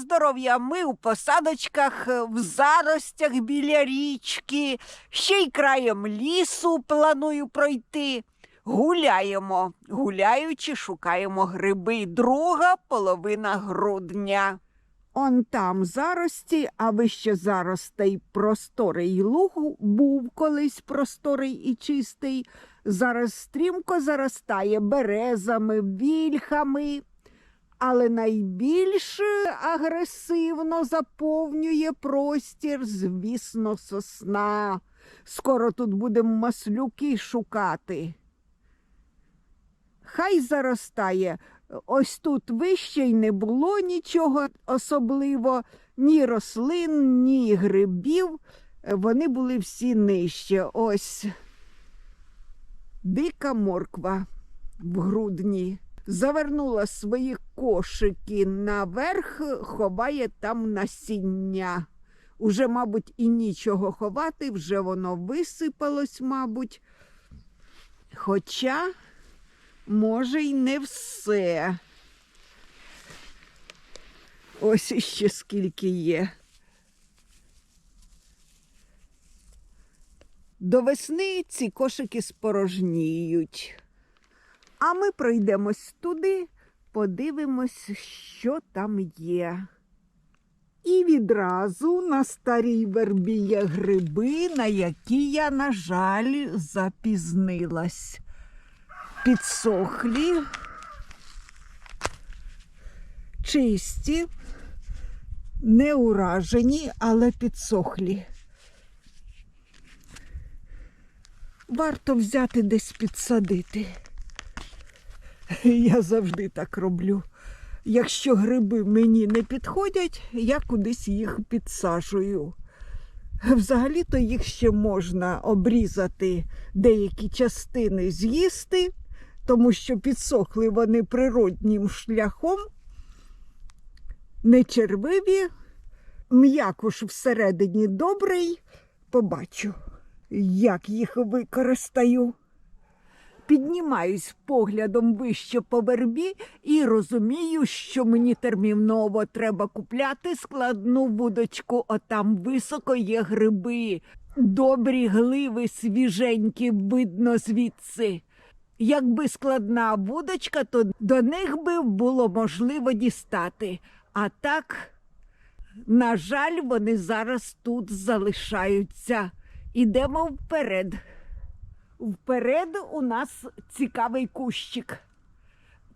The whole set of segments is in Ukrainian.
здоров'я ми у посадочках, е, в заростях біля річки, ще й краєм лісу планую пройти. Гуляємо, гуляючи, шукаємо гриби. Друга половина грудня. Он там зарості, а вище заростей просторий луг був колись просторий і чистий. Зараз стрімко заростає березами, вільхами, але найбільш агресивно заповнює простір, звісно, сосна. Скоро тут будемо маслюки шукати. Хай заростає. Ось тут вище й не було нічого особливо, ні рослин, ні грибів. Вони були всі нижче. Ось дика морква в грудні. Завернула свої кошики наверх, ховає там насіння. Уже, мабуть, і нічого ховати, вже воно висипалось, мабуть. Хоча може, й не все. Ось іще скільки є. До весни ці кошики спорожніють. А ми пройдемось туди, подивимось, що там є. І відразу на старій вербі є гриби, на які я, на жаль, запізнилась підсохлі, чисті, не уражені, але підсохлі. Варто взяти десь підсадити. Я завжди так роблю. Якщо гриби мені не підходять, я кудись їх підсаджую. Взагалі-то їх ще можна обрізати деякі частини з'їсти, тому що підсохли вони природнім шляхом, не червиві, м'якуш всередині добрий. Побачу, як їх використаю. Піднімаюсь поглядом вище по вербі і розумію, що мені терміново треба купляти складну вудочку. Отам високо є гриби. Добрі гливи свіженькі, видно звідси. Якби складна вудочка, то до них би було можливо дістати. А так, на жаль, вони зараз тут залишаються. Ідемо вперед. Вперед у нас цікавий кущик.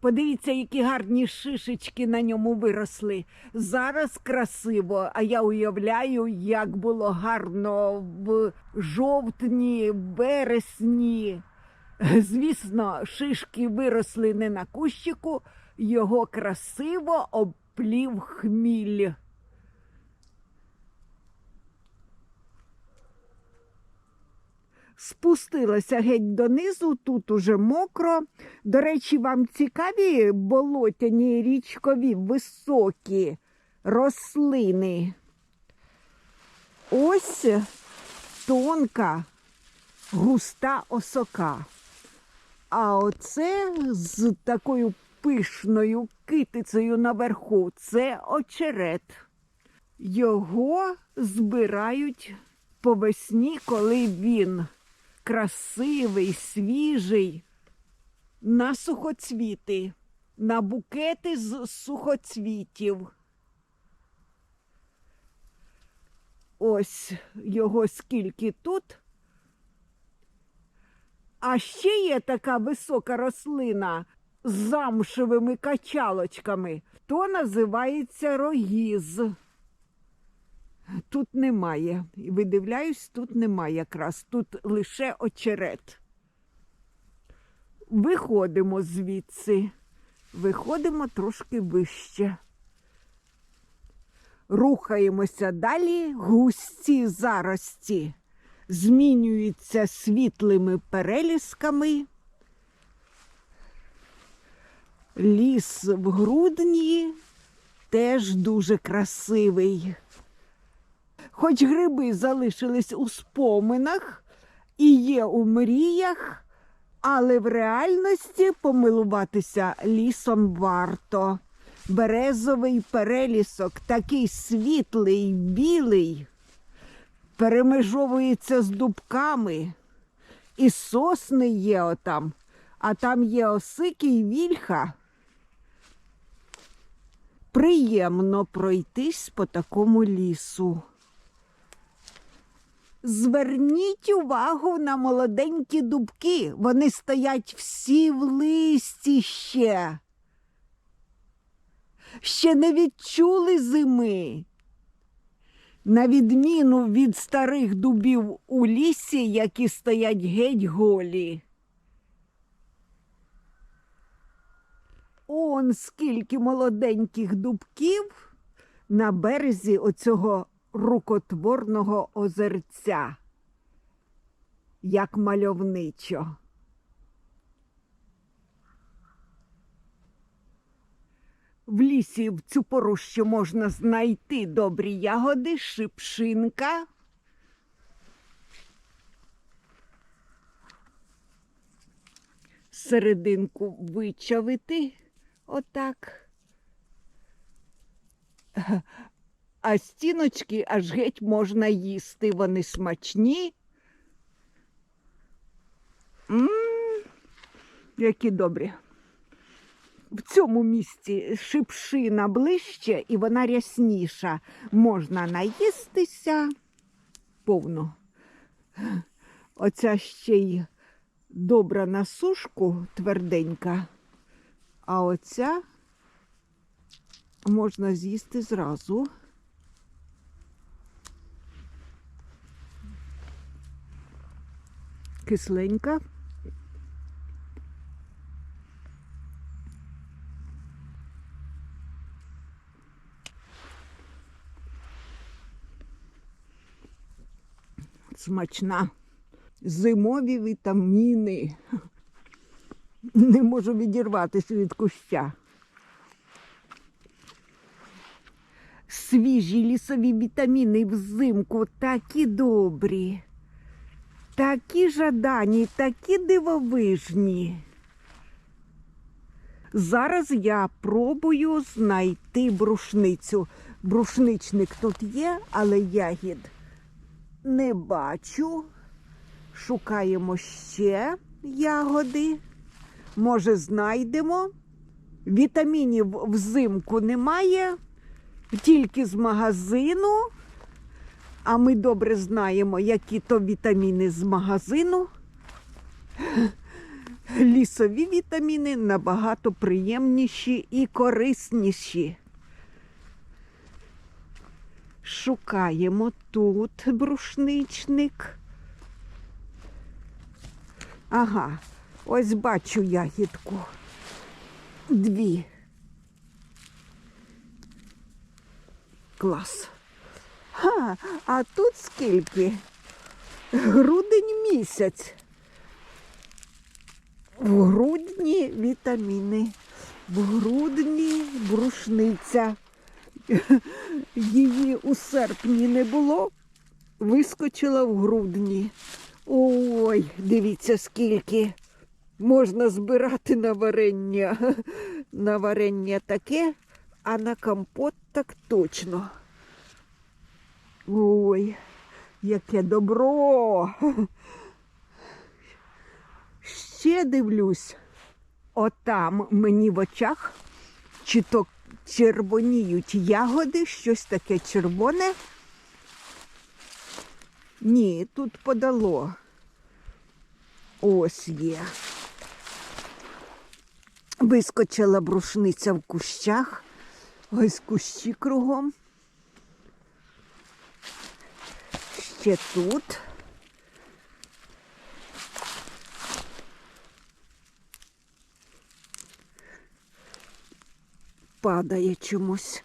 Подивіться, які гарні шишечки на ньому виросли. Зараз красиво, а я уявляю, як було гарно в жовтні, вересні. Звісно, шишки виросли не на кущику, його красиво оплів хміль. Спустилася геть донизу, тут уже мокро. До речі, вам цікаві болотяні річкові високі рослини. Ось тонка, густа осока. А оце з такою пишною китицею наверху це очерет. Його збирають по весні, коли він красивий, свіжий, на сухоцвіти, на букети з сухоцвітів. Ось його скільки тут. А ще є така висока рослина з замшевими качалочками, то називається рогіз. Тут немає. І видивляюсь, тут немає якраз. Тут лише очерет. Виходимо звідси. Виходимо трошки вище. Рухаємося далі, густі зарості змінюються світлими перелісками. Ліс в грудні теж дуже красивий. Хоч гриби залишились у споминах і є у мріях, але в реальності помилуватися лісом варто. березовий перелісок, такий світлий, білий, перемежовується з дубками, і сосни є отам, а там є осики і вільха. Приємно пройтись по такому лісу. Зверніть увагу на молоденькі дубки. Вони стоять всі в листі ще. Ще не відчули зими. На відміну від старих дубів у лісі, які стоять геть голі. Он скільки молоденьких дубків на березі оцього рукотворного озерця, як мальовничо. В лісі в цю пору ще можна знайти добрі ягоди, шипшинка. Серединку вичавити отак. А стіночки аж геть можна їсти. Вони смачні. м які добрі. В цьому місці шипшина ближче і вона рясніша. Можна наїстися повно. Оця ще й добра на сушку тверденька, а оця можна з'їсти зразу. Кисленька. Смачна. Зимові вітаміни. Не можу відірватися від куща. Свіжі лісові вітаміни взимку такі добрі, такі жадані, такі дивовижні. Зараз я пробую знайти брушницю. Брушничник тут є, але ягід не бачу. Шукаємо ще ягоди. Може, знайдемо. Вітамінів взимку немає, тільки з магазину. А ми добре знаємо, які то вітаміни з магазину. Лісові вітаміни набагато приємніші і корисніші. Шукаємо тут брушничник. Ага, ось бачу ягідку. Дві. Клас. Ха, а тут скільки? Грудень місяць. В грудні вітаміни, в грудні брушниця. Її у серпні не було, вискочила в грудні. Ой, дивіться, скільки можна збирати на варення. На варення таке, а на компот так точно. Ой, яке добро. Ще дивлюсь, отам мені в очах чи то червоніють ягоди, щось таке червоне. Ні, тут подало. Ось є. Вискочила брушниця в кущах. Ось кущі кругом. Ще тут. Падає чомусь.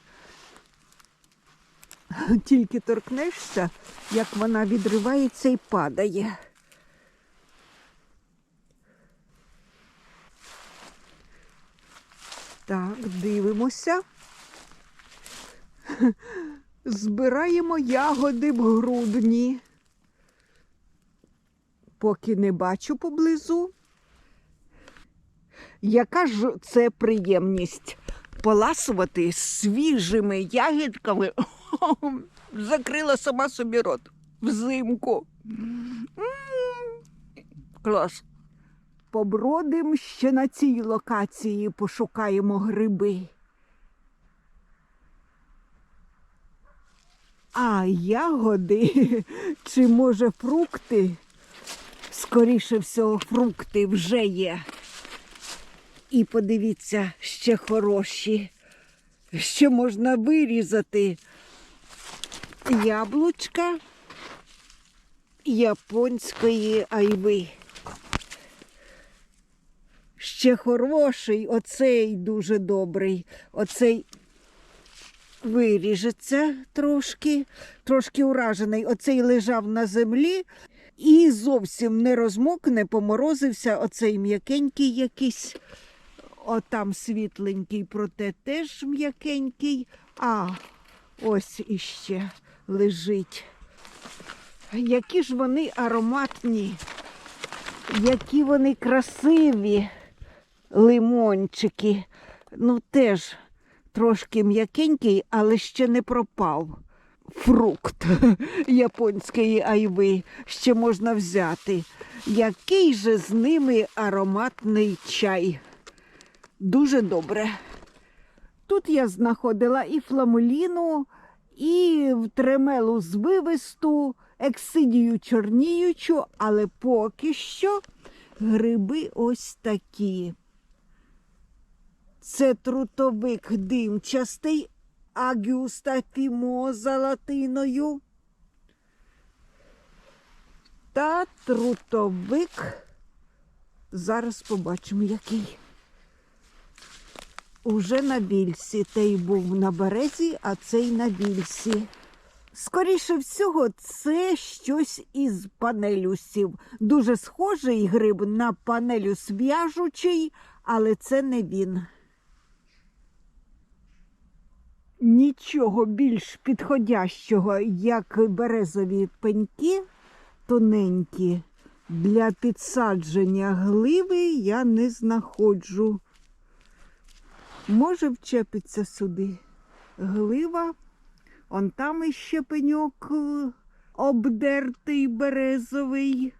Тільки торкнешся, як вона відривається і падає. Так, дивимося. Збираємо ягоди в грудні. Поки не бачу поблизу. Яка ж це приємність поласувати свіжими ягідками, закрила сама собі рот взимку. М, Клас. Побродим ще на цій локації, пошукаємо гриби. А ягоди, чи може фрукти? Скоріше всього, фрукти вже є. І подивіться, ще хороші. Ще можна вирізати яблучка японської айви. Ще хороший, оцей дуже добрий. Оцей виріжеться трошки, трошки уражений. Оцей лежав на землі і зовсім не розмокне, поморозився. Оцей м'якенький якийсь. Отам світленький, проте теж м'якенький. А ось іще лежить. Які ж вони ароматні, які вони красиві лимончики. Ну, теж трошки м'якенький, але ще не пропав. Фрукт японської айви ще можна взяти. Який же з ними ароматний чай. Дуже добре. Тут я знаходила і фламуліну, і тремелу звивисту, ексидію чорніючу, але поки що гриби ось такі. Це трутовик димчастий, агюста фімоза латиною. Та трутовик. Зараз побачимо, який. Уже на більсі. Той був на березі, а цей на більсі. Скоріше всього, це щось із панелюсів. Дуже схожий гриб на панелюс в'яжучий, але це не він. Нічого більш підходящого, як березові пеньки тоненькі, для підсадження гливи я не знаходжу. Може, вчепиться сюди глива. Он там іще пеньок е, обдертий березовий.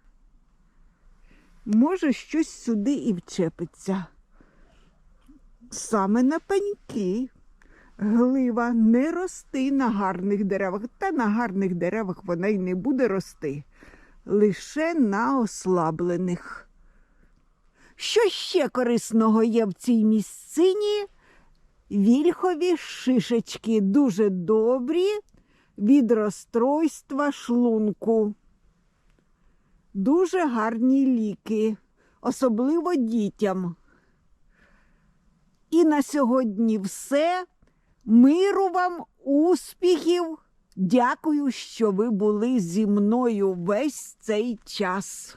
Може, щось сюди і вчепиться. Саме на пеньки. Глива не рости на гарних деревах, та на гарних деревах вона й не буде рости, лише на ослаблених. Що ще корисного є в цій місцині? Вільхові шишечки дуже добрі від розстройства шлунку. Дуже гарні ліки, особливо дітям. І на сьогодні все. Миру вам, успіхів. Дякую, що ви були зі мною весь цей час.